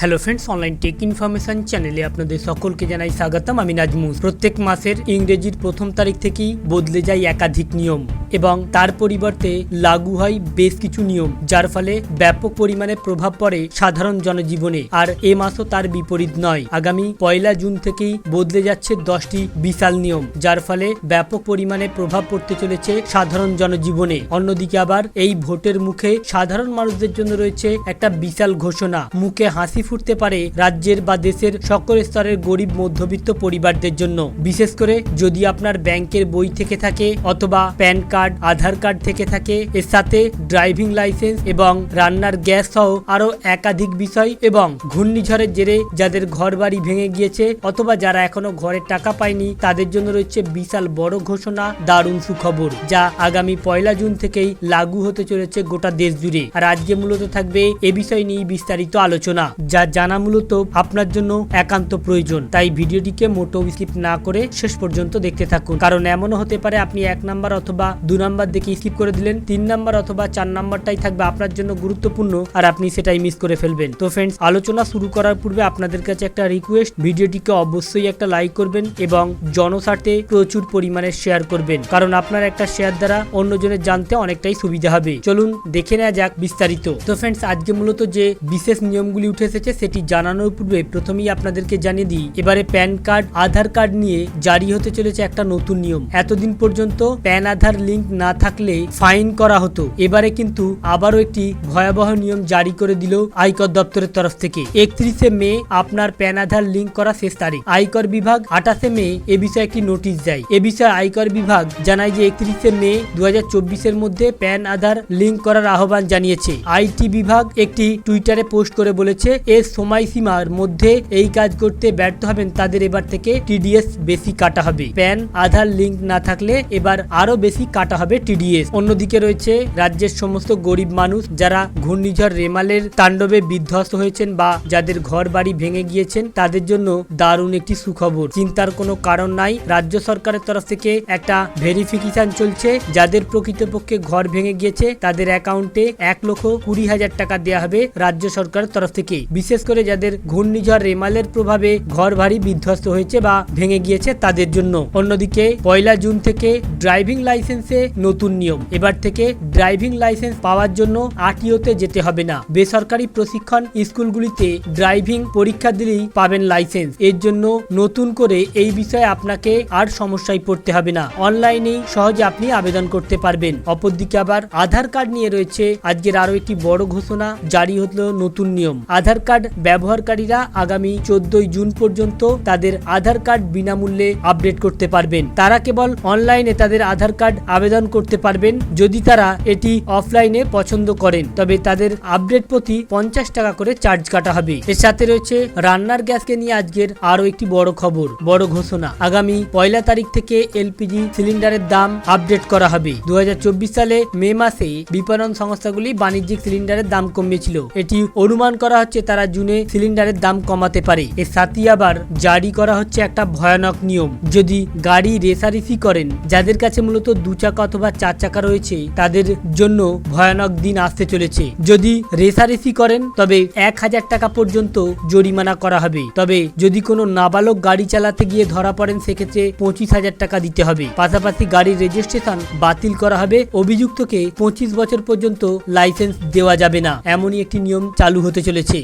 Hello friends online tech information চ্যানেলে আপনাদের সকলকে জানাই স্বাগতম। আমি নাজমুস প্রত্যেক মাসের ইংরেজির প্রথম তারিখ থেকেই বদলে যায় একাধিক নিয়ম। এবং তার পরিবর্তে লাগু হয় বেশ কিছু নিয়ম, যার ফলে ব্যাপক পরিমাণে প্রভাব পড়ে সাধারণ জনজীবনে। আর এ মাসও তার বিপরীত নয়। আগামী পয়লা জুন থেকেই বদলে যাচ্ছে দশটি বিশাল নিয়ম, যার ফলে ব্যাপক পরিমাণে প্রভাব পড়তে চলেছে সাধারণ জনজীবনে। অন্যদিকে আবার এই ভোটের মুখে সাধারণ মানুষদের জন্য রয়েছে একটা বিশাল ঘোষণা। মুখে হাসি ফুটতে পারে রাজ্যের বা দেশের সকল স্তরের গরিব, মধ্যবিত্ত পরিবারদের জন্য। বিশেষ করে যদি আপনার ব্যাংকের বই থেকে থাকে অথবা প্যান কার্ড আধার কার্ড থেকে থাকে। এর সাথে ড্রাইভিং লাইসেন্স এবং রান্নার গ্যাস সহ আরও একাধিক বিষয় এবং ঘূর্ণিঝড়ের জেরে যাদের ঘর বাড়ি ভেঙে গিয়েছে অথবা যারা এখনও ঘরের টাকা পায়নি, তাদের জন্য রয়েছে বিশাল বড় ঘোষণা, দারুণ সুখবর, যা আগামী পয়লা জুন থেকেই লাগু হতে চলেছে গোটা দেশ জুড়ে। আজকে মূলত থাকবে, এ বিষয় নিয়ে বিস্তারিত আলোচনা, যা জানা মূলত আপনার জন্য একান্ত প্রয়োজন। তাই ভিডিওটিকে মোটো স্কিপ না করে শেষ পর্যন্ত দেখতে থাকুন। কারণ এমনও হতে পারে আপনি এক নাম্বার অথবা দু নাম্বার দেখে স্কিপ করে দিলেন, তিন নাম্বার অথবা চার নাম্বারটাই থাকবে আপনার জন্য গুরুত্বপূর্ণ আর আপনি সেটাই মিস করে ফেলবেন। তো ফ্রেন্ডস আলোচনা শুরু করার পূর্বে আপনাদের কাছে একটা রিকোয়েস্ট ভিডিওটিকে অবশ্যই একটা লাইক করবেন এবং জনস্বার্থে প্রচুর পরিমাণে শেয়ার করবেন। কারণ আপনার একটা শেয়ার দ্বারা অন্যজনের জানতে অনেকটাই সুবিধা হবে। চলুন দেখে নেওয়া যাক বিস্তারিত। তো ফ্রেন্ডস আজকে মূলত যে বিশেষ নিয়মগুলি উঠে এসেছে সেটি জানানোর পূর্বে প্রথমেই আপনাদেরকে জানিয়ে দিই, এবারে প্যান কার্ড আধার কার্ড নিয়ে জারি হতে চলেছে একটা নতুন নিয়ম। এতদিন পর্যন্ত প্যান আধার লিংক না থাকলে ফাইন করা হতো। এবারে কিন্তু আবারও একটি ভয়াবহ নিয়ম জারি করে দিল আয়কর দপ্তরের তরফ থেকে। একত্রিশে মে আপনার প্যান আধার লিংক করা শেষ তারিখ। আয়কর বিভাগ আঠাশে মে এ বিষয়ে একটি নোটিশ দেয়। এ বিষয়ে আয়কর বিভাগ জানায় যে একত্রিশে মে দু এর মধ্যে প্যান আধার লিঙ্ক করার আহ্বান জানিয়েছে। আইটি বিভাগ একটি টুইটারে পোস্ট করে বলেছে এর সময়সীমার মধ্যে এই কাজ করতে ব্যর্থ হবেন, তাদের এবার থেকে টিডিএস বেশি কাটা হবে। প্যান আধার লিঙ্ক না থাকলে এবার আরও বেশি কাটা হবে টিডিএস। অন্যদিকে রয়েছে রাজ্যের সমস্ত গরিব মানুষ যারা ঘূর্ণিঝড় রেমালের তাণ্ডবে বিধ্বস্ত হয়েছেন বা যাদের ঘর বাড়ি ভেঙে গিয়েছেন, তাদের জন্য দারুণ একটি সুখবর। চিন্তার কোনো কারণ নাই। রাজ্য সরকারের তরফ থেকে একটা ভেরিফিকেশন চলছে। যাদের প্রকৃতপক্ষে ঘর ভেঙে গিয়েছে, তাদের অ্যাকাউন্টে এক লক্ষ কুড়ি হাজার টাকা দেওয়া হবে রাজ্য সরকারের তরফ থেকে। বিশেষ করে যাদের ঘূর্ণিঝড় রেমালের প্রভাবে ঘর ভারী বিধ্বস্ত হয়েছে বা ভেঙে গিয়েছে, তাদের জন্য। অন্যদিকে পয়লা জুন থেকে ড্রাইভিং লাইসেন্সে নতুন নিয়ম। এবার থেকে ড্রাইভিং লাইসেন্স পাওয়ার জন্য আরটিওতে যেতে হবে না। বেসরকারি প্রশিক্ষণ স্কুলগুলিতে ড্রাইভিং পরীক্ষা দিলেই পাবেন লাইসেন্স। এর জন্য নতুন করে এই বিষয়ে আপনাকে আর সমস্যায় পড়তে হবে না। অনলাইনেই সহজে আপনি আবেদন করতে পারবেন। অপরদিকে আবার আধার কার্ড নিয়ে রয়েছে আজকের আরও একটি বড় ঘোষণা, জারি হলো নতুন নিয়ম। আধার কার্ড ব্যবহারকারীরা আগামী চোদ্দই জুন পর্যন্ত তাদের আধার কার্ড বিনামূল্যে আপডেট করতে পারবেন। তারা কেবল অনলাইনে তাদের আধার কার্ড আবেদন করতে পারবেন যদি তারা এটি অফলাইনে পছন্দ করেন। তবে তাদের আপডেট প্রতি পঞ্চাশ টাকা করে চার্জ কাটা হবে। এর সাথে রয়েছে রান্নার গ্যাসকে নিয়ে আজকের আরও একটি বড় খবর, বড় ঘোষণা। আগামী পয়লা তারিখ থেকে এলপিজি সিলিন্ডারের দাম আপডেট করা হবে। দু হাজার চব্বিশ সালে মে মাসে বিপণন সংস্থাগুলি বাণিজ্যিক সিলিন্ডারের দাম কমিয়েছিল। এটি অনুমান করা হচ্ছে তারা জুনে সিলিন্ডারের দাম কমাতে পারে। এর সাথে আবার জারি করা হচ্ছে একটা ভয়ানক নিয়ম। যদি গাড়ি রেসারেসি করেন, যাদের কাছে মূলত দু চাকা অথবা চার চাকা রয়েছে, তাদের জন্য ভয়ানক দিন আসতে চলেছে। যদি রেসারেসি করেন, তবে এক হাজার টাকা পর্যন্ত জরিমানা করা হবে। তবে যদি কোনো নাবালক গাড়ি চালাতে গিয়ে ধরা পড়েন, সেক্ষেত্রে পঁচিশ হাজার টাকা দিতে হবে। পাশাপাশি গাড়ির রেজিস্ট্রেশন বাতিল করা হবে। অভিযুক্তকে পঁচিশ বছর পর্যন্ত লাইসেন্স দেওয়া যাবে না। এমনই একটি নিয়ম চালু হতে চলেছে।